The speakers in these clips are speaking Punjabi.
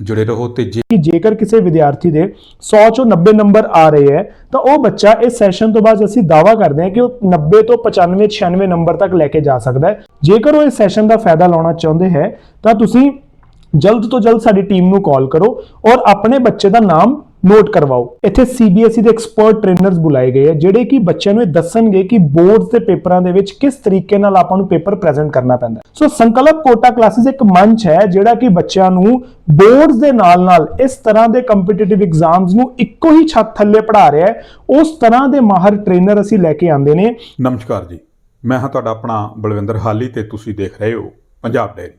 ਜੁੜੇ ਰਹੋ ਤੇ ਜੇ ਕਿ ਜੇਕਰ ਕਿਸੇ ਵਿਦਿਆਰਥੀ ਦੇ 100 ਚੋਂ 90 ਨੰਬਰ ਆ ਰਹੇ ਹੈ, ਤਾਂ ਉਹ ਬੱਚਾ ਇਸ ਸੈਸ਼ਨ ਤੋਂ ਬਾਅਦ ਅਸੀਂ ਦਾਵਾ ਕਰਦੇ ਹਾਂ ਕਿ ਉਹ 90 ਤੋਂ 95 96 ਨੰਬਰ ਤੱਕ ਲੈ ਕੇ ਜਾ ਸਕਦਾ ਹੈ। ਜੇਕਰ ਉਹ ਇਸ ਸੈਸ਼ਨ ਦਾ ਫਾਇਦਾ ਲਾਉਣਾ ਚਾਹੁੰਦੇ ਹੈ, ਤਾਂ ਤੁਸੀਂ ਜਲਦ ਤੋਂ ਜਲਦ ਸਾਡੀ ਟੀਮ ਨੂੰ ਕਾਲ ਕਰੋ ਔਰ ਆਪਣੇ ਬੱਚੇ ਦਾ ਨਾਮ ਨੋਟ ਕਰਵਾਓ। ਇੱਥੇ CBSE ਦੇ ਐਕਸਪਰਟ ਟ੍ਰੇਨਰਸ ਬੁਲਾਏ ਗਏ ਆ, ਜਿਹੜੇ ਕਿ ਬੱਚਿਆਂ ਨੂੰ ਇਹ ਦੱਸਣਗੇ ਕਿ ਬੋਰਡਸ ਦੇ ਪੇਪਰਾਂ ਦੇ ਵਿੱਚ ਕਿਸ ਤਰੀਕੇ ਨਾਲ ਆਪਾਂ ਨੂੰ ਪੇਪਰ ਪ੍ਰੈਜ਼ੈਂਟ ਕਰਨਾ ਪੈਂਦਾ। ਸੋ ਸੰਕਲਪ ਕੋਟਾ ਕਲਾਸਿਸ ਇੱਕ ਮੰਚ ਹੈ, ਜਿਹੜਾ ਕਿ ਬੱਚਿਆਂ ਨੂੰ ਬੋਰਡਸ ਦੇ ਨਾਲ-ਨਾਲ ਇਸ ਤਰ੍ਹਾਂ ਦੇ ਕੰਪੀਟੀਟਿਵ ਐਗਜ਼ਾਮਸ ਨੂੰ ਇੱਕੋ ਹੀ ਛੱਤ ਥੱਲੇ ਪੜ੍ਹਾ ਰਿਹਾ ਹੈ। ਉਸ ਤਰ੍ਹਾਂ ਦੇ ਮਾਹਰ ਟ੍ਰੇਨਰ ਅਸੀਂ ਲੈ ਕੇ ਆਉਂਦੇ ਨੇ। ਨਮਸਕਾਰ ਜੀ। ਮੈਂ ਹਾਂ ਤੁਹਾਡਾ ਆਪਣਾ ਬਲਵਿੰਦਰ ਹਾਲੀ ਤੇ ਤੁਸੀਂ ਦੇਖ ਰਹੇ ਹੋ ਪੰਜਾਬ ਡੈਰੀ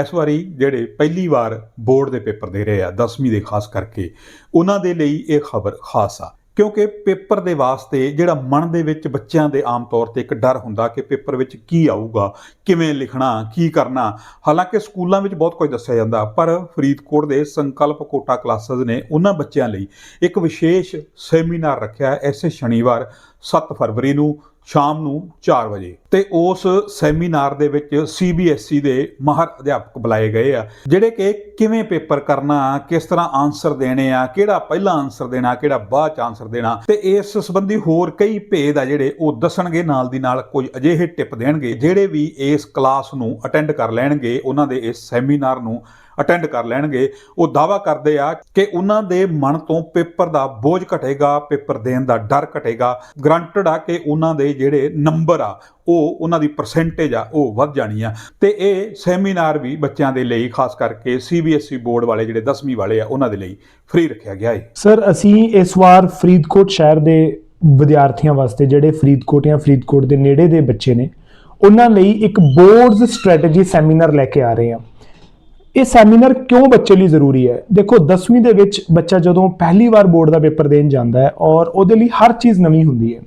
ਇਸ ਵਾਰੀ ਜਿਹੜੇ ਪਹਿਲੀ ਵਾਰ ਬੋਰਡ ਦੇ ਪੇਪਰ ਦੇ ਰਹੇ ਆ 10ਵੀਂ ਦੇ ਖਾਸ ਕਰਕੇ, ਉਹਨਾਂ ਦੇ ਲਈ ਇਹ ਖਬਰ ਖਾਸ ਆ। ਕਿਉਂਕਿ ਪੇਪਰ ਦੇ ਵਾਸਤੇ ਜਿਹੜਾ ਮਨ ਦੇ ਵਿੱਚ ਬੱਚਿਆਂ ਦੇ ਆਮ ਤੌਰ ਤੇ ਇੱਕ ਡਰ ਹੁੰਦਾ ਕਿ ਪੇਪਰ ਵਿੱਚ ਕੀ ਆਊਗਾ, ਕਿਵੇਂ ਲਿਖਣਾ, ਕੀ ਕਰਨਾ। ਹਾਲਾਂਕਿ ਸਕੂਲਾਂ ਵਿੱਚ ਬਹੁਤ ਕੁਝ ਦੱਸਿਆ ਜਾਂਦਾ, ਪਰ ਫਰੀਦਕੋਟ ਦੇ ਸੰਕਲਪ ਕੋਟਾ ਕਲਾਸਿਸ ਨੇ ਉਹਨਾਂ ਬੱਚਿਆਂ ਲਈ ਇੱਕ ਵਿਸ਼ੇਸ਼ ਸੈਮੀਨਾਰ ਰੱਖਿਆ ਹੈ ਇਸੇ ਸ਼ਨੀਵਾਰ 7 ਫਰਵਰੀ ਨੂੰ, ਸ਼ਾਮ ਨੂੰ 4 ਵਜੇ। ਤੇ ਉਸ ਸੈਮੀਨਾਰ ਦੇ ਵਿੱਚ CBSE ਦੇ ਮਾਹਰ ਅਧਿਆਪਕ ਬੁਲਾਏ ਗਏ ਆ, ਜਿਹੜੇ ਕਿ ਕਿਵੇਂ ਪੇਪਰ ਕਰਨਾ, ਕਿਸ ਤਰ੍ਹਾਂ ਆਨਸਰ ਦੇਣੇ ਆ, ਕਿਹੜਾ ਪਹਿਲਾ ਆਨਸਰ ਦੇਣਾ, ਕਿਹੜਾ ਬਾਅਦ ਚ ਆਨਸਰ ਦੇਣਾ, ਤੇ ਇਸ ਸੰਬੰਧੀ ਹੋਰ ਕਈ ਭੇਦ ਆ ਜਿਹੜੇ ਉਹ ਦੱਸਣਗੇ, ਨਾਲ ਦੀ ਨਾਲ ਕੁਝ ਅਜਿਹੇ ਟਿਪ ਦੇਣਗੇ, ਜਿਹੜੇ ਵੀ ਇਸ ਕਲਾਸ ਨੂੰ ਅਟੈਂਡ ਕਰ ਲੈਣਗੇ, ਉਹਨਾਂ ਦੇ ਇਸ ਸੈਮੀਨਾਰ ਨੂੰ ਅਟੈਂਡ ਕਰ ਲੈਣਗੇ, ਉਹ ਦਾਵਾ ਕਰਦੇ ਆ ਕਿ ਉਹਨਾਂ ਦੇ ਮਨ ਤੋਂ ਪੇਪਰ ਦਾ ਬੋਝ ਘਟੇਗਾ, ਪੇਪਰ ਦੇਣ ਦਾ ਡਰ ਘਟੇਗਾ। ਗਰੰਟਡ ਆ ਕਿ ਉਹਨਾਂ ਦੇ ਜਿਹੜੇ ਨੰਬਰ ਆ, ਉਹ ਉਹਨਾਂ ਦੀ ਪਰਸੈਂਟੇਜ ਆ, ਉਹ ਵੱਧ ਜਾਣੀ ਆ। ਤੇ ਇਹ ਸੈਮੀਨਾਰ ਵੀ ਬੱਚਿਆਂ ਦੇ ਲਈ, ਖਾਸ ਕਰਕੇ CBSE ਬੋਰਡ ਵਾਲੇ ਜਿਹੜੇ 10ਵੀਂ ਵਾਲੇ ਆ, ਉਹਨਾਂ ਦੇ ਲਈ ਫ੍ਰੀ ਰੱਖਿਆ ਗਿਆ ਹੈ ਸਰ ਅਸੀਂ ਇਸ ਵਾਰ ਫਰੀਦਕੋਟ ਸ਼ਹਿਰ ਦੇ ਵਿਦਿਆਰਥੀਆਂ ਵਾਸਤੇ ਜਿਹੜੇ ਫਰੀਦਕੋਟ ਜਾਂ ਫਰੀਦਕੋਟ ਦੇ ਨੇੜੇ ਦੇ ਬੱਚੇ ਨੇ, ਉਹਨਾਂ ਲਈ ਇੱਕ ਬੋਰਡਸ ਸਟ੍ਰੈਟਜੀ ਸੈਮੀਨਾਰ ਲੈ ਕੇ ਆ ਰਹੇ ਹਾਂ ਇਹ ਸੈਮੀਨਾਰ ਕਿਉਂ ਬੱਚੇ ਲਈ ਜ਼ਰੂਰੀ ਹੈ? ਦੇਖੋ 10ਵੀਂ ਦੇ ਵਿੱਚ ਬੱਚਾ ਜਦੋਂ ਪਹਿਲੀ ਵਾਰ ਬੋਰਡ ਦਾ ਪੇਪਰ ਦੇਣ ਜਾਂਦਾ ਹੈ ਔਰ ਉਹਦੇ ਲਈ ਹਰ ਚੀਜ਼ ਨਵੀਂ ਹੁੰਦੀ ਹੈ।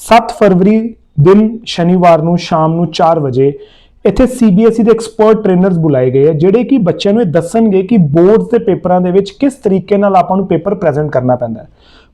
7 ਫਰਵਰੀ ਦਿਨ ਸ਼ਨੀਵਾਰ ਨੂੰ, ਸ਼ਾਮ ਨੂੰ 4 ਵਜੇ ਇੱਥੇ CBSE ਦੇ ਐਕਸਪਰਟ ਟ੍ਰੇਨਰਸ ਬੁਲਾਏ ਗਏ ਆ, ਜਿਹੜੇ ਕਿ ਬੱਚਿਆਂ ਨੂੰ ਇਹ ਦੱਸਣਗੇ ਕਿ ਬੋਰਡਸ ਦੇ ਪੇਪਰਾਂ ਦੇ ਵਿੱਚ ਕਿਸ ਤਰੀਕੇ ਨਾਲ ਆਪਾਂ ਨੂੰ ਪੇਪਰ ਪ੍ਰੈਜ਼ੈਂਟ ਕਰਨਾ ਪੈਂਦਾ ਹੈ।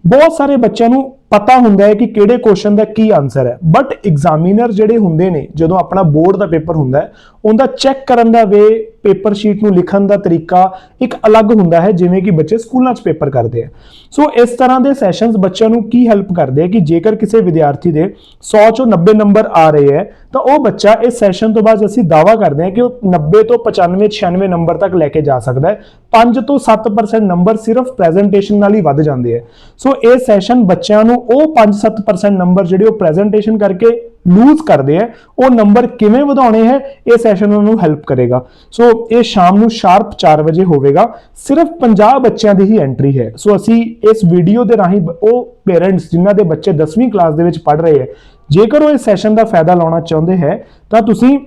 ਬਹੁਤ ਸਾਰੇ ਬੱਚਿਆਂ ਨੂੰ ਪਤਾ ਹੁੰਦਾ ਹੈ ਕਿ ਕਿਹੜੇ ਕੁਐਸਚਨ ਦਾ ਕੀ ਆਨਸਰ ਹੈ। ਬਟ ਐਗਜ਼ਾਮੀਨਰ ਜਿਹੜੇ ਹੁੰਦੇ ਨੇ, ਜਦੋਂ ਆਪਣਾ ਬੋਰਡ ਦਾ ਪੇਪਰ ਹੁੰਦਾ ਉਹਦਾ ਚੈੱਕ ਕਰਨ ਦਾ ਵੇ ਪੇਪਰ ਸ਼ੀਟ ਨੂੰ ਲਿਖਣ ਦਾ ਤਰੀਕਾ ਇੱਕ ਅਲੱਗ ਹੁੰਦਾ ਹੈ, ਜਿਵੇਂ ਕਿ ਬੱਚੇ ਸਕੂਲਾਂ 'ਚ ਪੇਪਰ ਕਰਦੇ ਆ। ਸੋ ਇਸ ਤਰ੍ਹਾਂ ਦੇ ਸੈਸ਼ਨਸ ਬੱਚਿਆਂ ਨੂੰ ਕੀ ਹੈਲਪ ਕਰਦੇ ਆ ਕਿ ਜੇਕਰ ਕਿਸੇ ਵਿਦਿਆਰਥੀ ਦੇ 100 ਚੋਂ 90 ਨੰਬਰ ਆ ਰਹੇ ਹੈ, ਤਾਂ ਉਹ ਬੱਚਾ ਇਸ ਸੈਸ਼ਨ ਤੋਂ ਬਾਅਦ ਅਸੀਂ ਦਾਵਾ ਕਰਦੇ ਹਾਂ ਕਿ ਉਹ 90 ਤੋਂ 95 96 ਨੰਬਰ ਤੱਕ ਲੈ ਕੇ ਜਾ ਸਕਦਾ ਹੈ। 5 ਤੋਂ 7% ਨੰਬਰ ਸਿਰਫ ਪ੍ਰੈਜੈਂਟੇਸ਼ਨ ਨਾਲ ਹੀ ਵੱਧ ਜਾਂਦੇ ਆ। ਸੋ ਇਹ ਸੈਸ਼ਨ ਬੱਚਿਆਂ ਨੂੰ ਉਹ 5-7% ਨੰਬਰ ਜਿਹੜੇ ਉਹ ਪ੍ਰੈਜੈਂਟੇਸ਼ਨ ਕਰਕੇ ਲੂਜ਼ ਕਰਦੇ ਆ, ਉਹ ਨੰਬਰ ਕਿਵੇਂ ਵਧਾਉਣੇ ਹੈ, ਇਹ ਸੈਸ਼ਨ ਉਹਨਾਂ ਨੂੰ ਹੈਲਪ ਕਰੇਗਾ। ਸੋ ਇਹ ਸ਼ਾਮ ਨੂੰ ਸ਼ਾਰਪ 4 ਵਜੇ ਹੋਵੇਗਾ, ਸਿਰਫ 50 ਬੱਚਿਆਂ ਦੀ ਹੀ ਐਂਟਰੀ ਹੈ। ਸੋ ਅਸੀਂ ਇਸ ਵੀਡੀਓ ਦੇ ਰਾਹੀਂ ਉਹ ਪੇਰੈਂਟਸ ਜਿਨ੍ਹਾਂ ਦੇ ਬੱਚੇ 10ਵੀਂ ਕਲਾਸ ਦੇ ਵਿੱਚ ਪੜ੍ਹ ਰਹੇ ਹੈ, ਜੇਕਰ ਉਹ ਇਸ ਸੈਸ਼ਨ ਦਾ ਫਾਇਦਾ ਲਾਉਣਾ ਚਾਹੁੰਦੇ ਹੈ, ਤਾਂ ਤੁਸੀਂ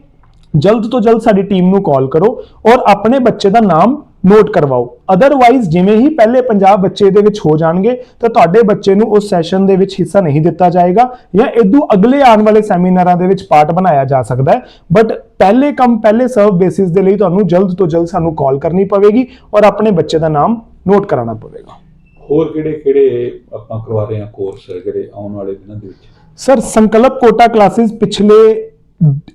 ਜਲਦ ਤੋਂ ਜਲਦ ਸਾਡੀ ਟੀਮ ਨੂੰ ਕਾਲ ਕਰੋ ਔਰ ਆਪਣੇ ਬੱਚੇ ਦਾ ਨਾਮ ਨੋਟ ਕਰਵਾਓ। ਅਦਰਵਾਈਜ਼ ਜਿਵੇਂ ਹੀ ਪਹਿਲੇ 50 ਬੱਚੇ ਦੇ ਵਿੱਚ ਹੋ ਜਾਣਗੇ ਤਾਂ ਤੁਹਾਡੇ ਬੱਚੇ ਨੂੰ ਉਸ ਸੈਸ਼ਨ ਦੇ ਵਿੱਚ ਹਿੱਸਾ ਨਹੀਂ ਦਿੱਤਾ ਜਾਏਗਾ ਜਾਂ ਇਦੋਂ ਅਗਲੇ ਆਉਣ ਵਾਲੇ ਸੈਮੀਨਾਰਾਂ ਦੇ ਵਿੱਚ ਪਾਰਟ ਬਣਾਇਆ ਜਾ ਸਕਦਾ ਹੈ। ਬਟ ਪਹਿਲੇ ਕੰਮ ਪਹਿਲੇ ਸਰਵ ਬੇਸਿਸ ਦੇ ਲਈ ਤੁਹਾਨੂੰ ਜਲਦ ਤੋਂ ਜਲਦ ਸਾਨੂੰ ਕਾਲ ਕਰਨੀ ਪਵੇਗੀ ਔਰ ਆਪਣੇ ਬੱਚੇ ਦਾ ਨਾਮ ਨੋਟ ਕਰਾਉਣਾ ਪਵੇਗਾ। ਹੋਰ ਕਿਹੜੇ ਕਿਹੜੇ ਆਪਾਂ ਕਰਵਾ ਰਹੇ ਹਾਂ ਕੋਰਸ ਜਿਹੜੇ ਆਉਣ ਵਾਲੇ ਦਿਨਾਂ ਦੇ ਵਿੱਚ? ਸਰ ਸੰਕਲਪ ਕੋਟਾ ਕਲਾਸਿਸ ਪਿਛਲੇ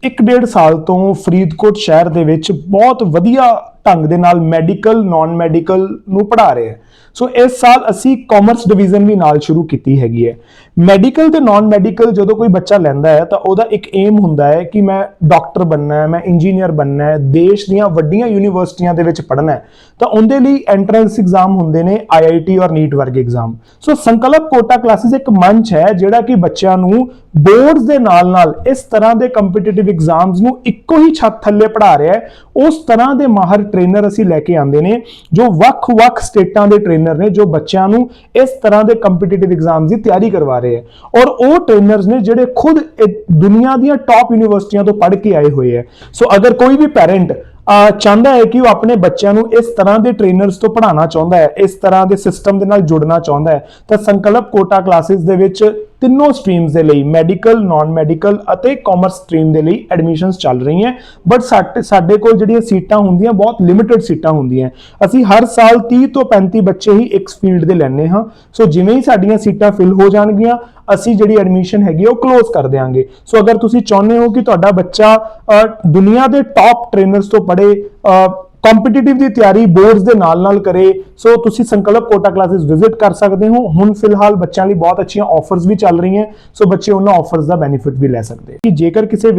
1.5 ਸਾਲ ਤੋਂ ਫਰੀਦਕੋਟ ਸ਼ਹਿਰ ਦੇ ਵਿੱਚ ਬਹੁਤ ਵਧੀਆ ਢੰਗ ਦੇ ਨਾਲ ਮੈਡੀਕਲ ਨਾਨ ਮੈਡੀਕਲ ਨੂੰ ਪੜ੍ਹਾ ਰਹੇ ਹੈ। ਸੋ ਇਸ ਸਾਲ ਅਸੀਂ ਕਾਮਰਸ ਡਿਵੀਜ਼ਨ ਵੀ ਨਾਲ ਸ਼ੁਰੂ ਕੀਤੀ ਹੈਗੀ ਹੈ। ਮੈਡੀਕਲ ਤੇ ਨਾਨ ਮੈਡੀਕਲ ਜਦੋਂ ਕੋਈ ਬੱਚਾ ਲੈਂਦਾ ਹੈ ਤਾਂ ਉਹਦਾ ਇੱਕ ਏਮ ਹੁੰਦਾ ਹੈ ਕਿ ਮੈਂ ਡਾਕਟਰ ਬਣਨਾ ਹੈ, ਮੈਂ ਇੰਜੀਨੀਅਰ ਬਣਨਾ ਹੈ, ਦੇਸ਼ ਦੀਆਂ ਵੱਡੀਆਂ ਯੂਨੀਵਰਸਿਟੀਆਂ ਦੇ ਵਿੱਚ ਪੜ੍ਹਨਾ ਹੈ। ਤਾਂ ਉਹਦੇ ਲਈ ਐਂਟਰੈਂਸ ਐਗਜ਼ਾਮ ਹੁੰਦੇ ਨੇ ਆਈਆਈਟੀ ਔਰ ਨੀਟ ਵਰਗੇ ਐਗਜ਼ਾਮ ਸੋ ਸੰਕਲਪ ਕੋਟਾ ਕਲਾਸਿਸ ਇੱਕ ਮੰਚ ਹੈ ਜਿਹੜਾ ਕਿ ਬੱਚਿਆਂ ਨੂੰ ਬੋਰਡਸ ਦੇ ਨਾਲ-ਨਾਲ ਇਸ ਤਰ੍ਹਾਂ ਦੇ ਕੰਪੀਟੀਟਿਵ ਐਗਜ਼ਾਮਸ ਨੂੰ ਇੱਕੋ ਹੀ ਛੱਤ ਥੱਲੇ ਪੜ੍ਹਾ ਰਿਹਾ ਹੈ। ਉਸ ਤਰ੍ਹਾਂ ਦੇ ਮਾਹਰ ਟ੍ਰੇਨਰ ਅਸੀਂ ਲੈ ਕੇ ਆਂਦੇ ਨੇ, ਜੋ ਵੱਖ-ਵੱਖ ਸਟੇਟਾਂ ਦੇ ਟ੍ਰੇਨਰ ਨੇ, ਜੋ ਬੱਚਿਆਂ ਨੂੰ ਇਸ ਤਰ੍ਹਾਂ ਦੇ ਕੰਪੀਟੀਟਿਵ ਐਗਜ਼ਾਮਸ ਦੀ ਤਿਆਰੀ ਕਰਵਾ ਰਹੇ ਹੈ ਔਰ ਉਹ ਟ੍ਰੇਨਰਸ ਨੇ ਜਿਹੜੇ ਖੁਦ ਇਹ ਦੁਨੀਆ ਦੀਆਂ ਟਾਪ ਯੂਨੀਵਰਸਿਟੀਆਂ ਤੋਂ ਪੜ੍ਹ ਕੇ ਆਏ ਹੋਏ ਹੈ ਸੋ ਅਗਰ ਕੋਈ ਵੀ ਪੈਰੈਂਟ ਚਾਹੁੰਦਾ ਹੈ ਕਿ ਉਹ ਆਪਣੇ ਬੱਚਿਆਂ ਨੂੰ ਇਸ ਤਰ੍ਹਾਂ ਦੇ ਟ੍ਰੇਨਰਸ ਤੋਂ ਪੜ੍ਹਾਉਣਾ ਚਾਹੁੰਦਾ ਹੈ, ਇਸ ਤਰ੍ਹਾਂ ਦੇ ਸਿਸਟਮ ਦੇ ਨਾਲ ਜੁੜਨਾ ਚਾਹੁੰਦਾ ਹੈ। ਤਾਂ ਸੰਕਲਪ ਕੋਟਾ ਕਲਾਸਿਸ ਦੇ ਵਿੱਚ ਤਿੰਨੋਂ ਸਟਰੀਮਸ ਦੇ ਲਈ ਮੈਡੀਕਲ ਨਾਨ ਮੈਡੀਕਲ ਅਤੇ ਕਾਮਰਸ ਸਟਰੀਮ ਦੇ ਲਈ ਐਡਮਿਸ਼ਨਸ ਚੱਲ ਰਹੀਆਂ ਬਟ ਸਾਡੇ ਕੋਲ ਜਿਹੜੀਆਂ ਸੀਟਾਂ ਹੁੰਦੀਆਂ, ਬਹੁਤ ਲਿਮਿਟਿਡ ਸੀਟਾਂ ਹੁੰਦੀਆਂ ਅਸੀਂ ਹਰ ਸਾਲ 30 ਤੋਂ 35 ਬੱਚੇ ਹੀ ਇੱਕ ਫੀਲਡ ਦੇ ਲੈਣੇ ਹਾਂ। ਸੋ ਜਿਵੇਂ ਹੀ ਸਾਡੀਆਂ ਸੀਟਾਂ ਫਿਲ ਹੋ ਜਾਣਗੀਆਂ ਅਸੀਂ ਜਿਹੜੀ ਐਡਮਿਸ਼ਨ ਹੈਗੀ ਉਹ ਕਲੋਜ਼ ਕਰ ਦਿਆਂਗੇ। ਸੋ ਅਗਰ ਤੁਸੀਂ ਚਾਹੁੰਦੇ ਹੋ ਕਿ ਤੁਹਾਡਾ ਬੱਚਾ ਅ, ਦੁਨੀਆ ਦੇ ਟਾਪ ਟ੍ਰੇਨਰਸ ਤੋਂ ਪੜ੍ਹੇ ਕੰਪੀਟੀਟਿਵ ਦੀ ਤਿਆਰੀ ਬੋਰਡਸ ਦੇ ਨਾਲ-ਨਾਲ ਕਰੇ ਸੋ ਤੁਸੀਂ ਸੰਕਲਪ ਕੋਟਾ ਕਲਾਸਿਸ ਵਿਜ਼ਿਟ ਕਰ ਸਕਦੇ ਹੋ। ਹੁਣ ਫਿਲਹਾਲ ਬੱਚਿਆਂ ਲਈ ਬਹੁਤ ਅੱਛੀਆਂ ਆਫਰਸ ਵੀ ਚੱਲ ਰਹੀਆਂ ਸੋ ਬੱਚੇ ਉਹਨਾਂ ਆਫਰਸ ਦਾ ਬੈਨੀਫਿਟ ਵੀ ਲੈ ਸਕਦੇ। ਕਿ ਜੇਕਰ ਕਿਸੇ